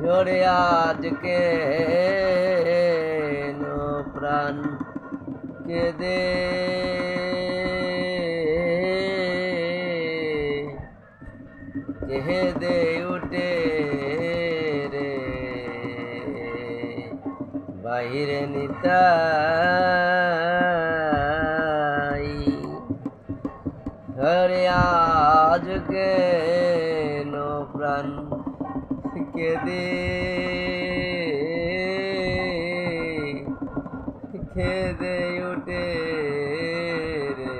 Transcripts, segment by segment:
ঝরে আজকে প্রাণ কেদে কেদে উঠে রে বাহিরে নিতাই ঘরে আজকে প্রাণ কেদে খেদে উঠে রে।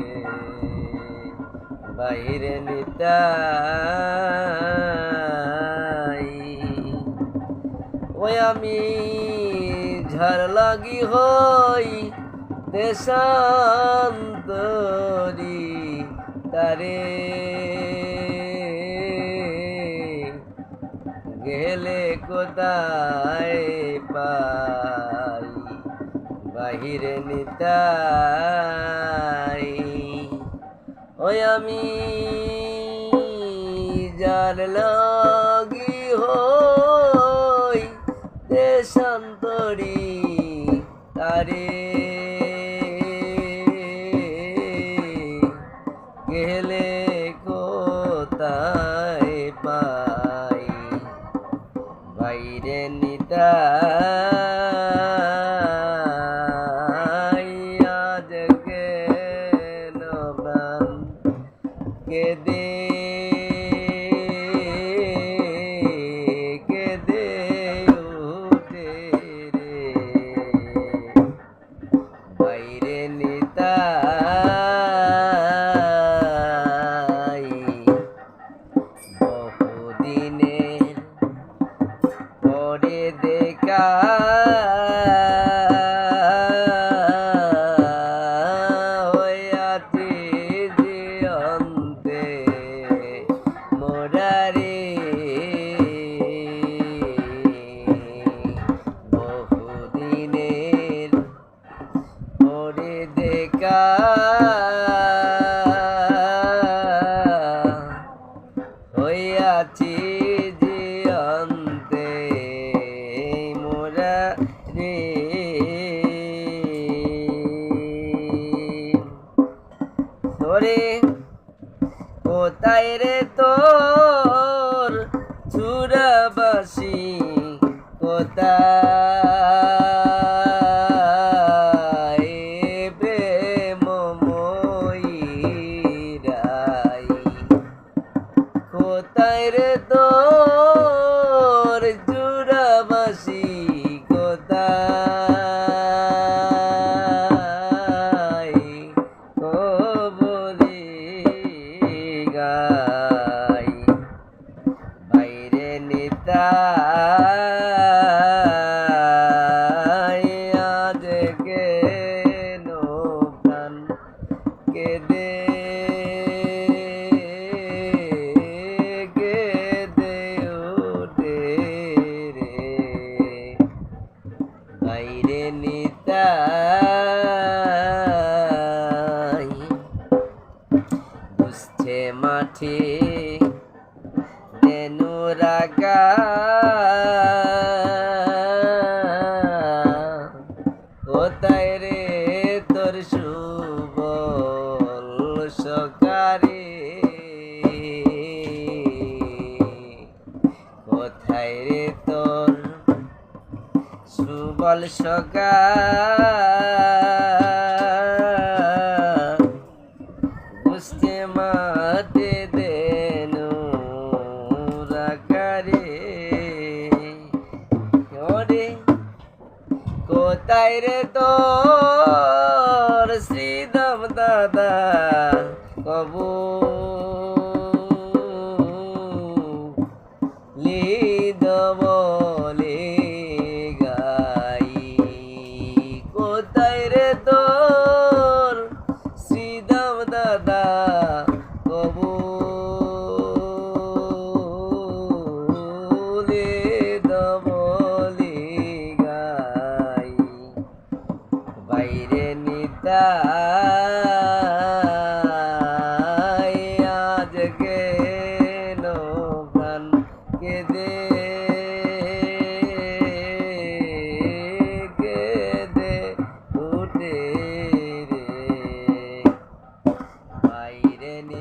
বাইরে নিতাই। ওই আমি ঝড় লাগি হই দেশান্তরি তারে। গেলে কোথায় পাই? বাহিরে নিতাই। ওই আমি যার কোথায় প্রেমময়ী রাই। কোথায় রে তোর চুরাবাসি কোথায় কবরে গাই। কেদে সুবল সকা বুঝতে মাতে দেনু রাগারে। ওরে কোথায় রে তোর শ্রীদম দাদা কবু কোথায় রে তোর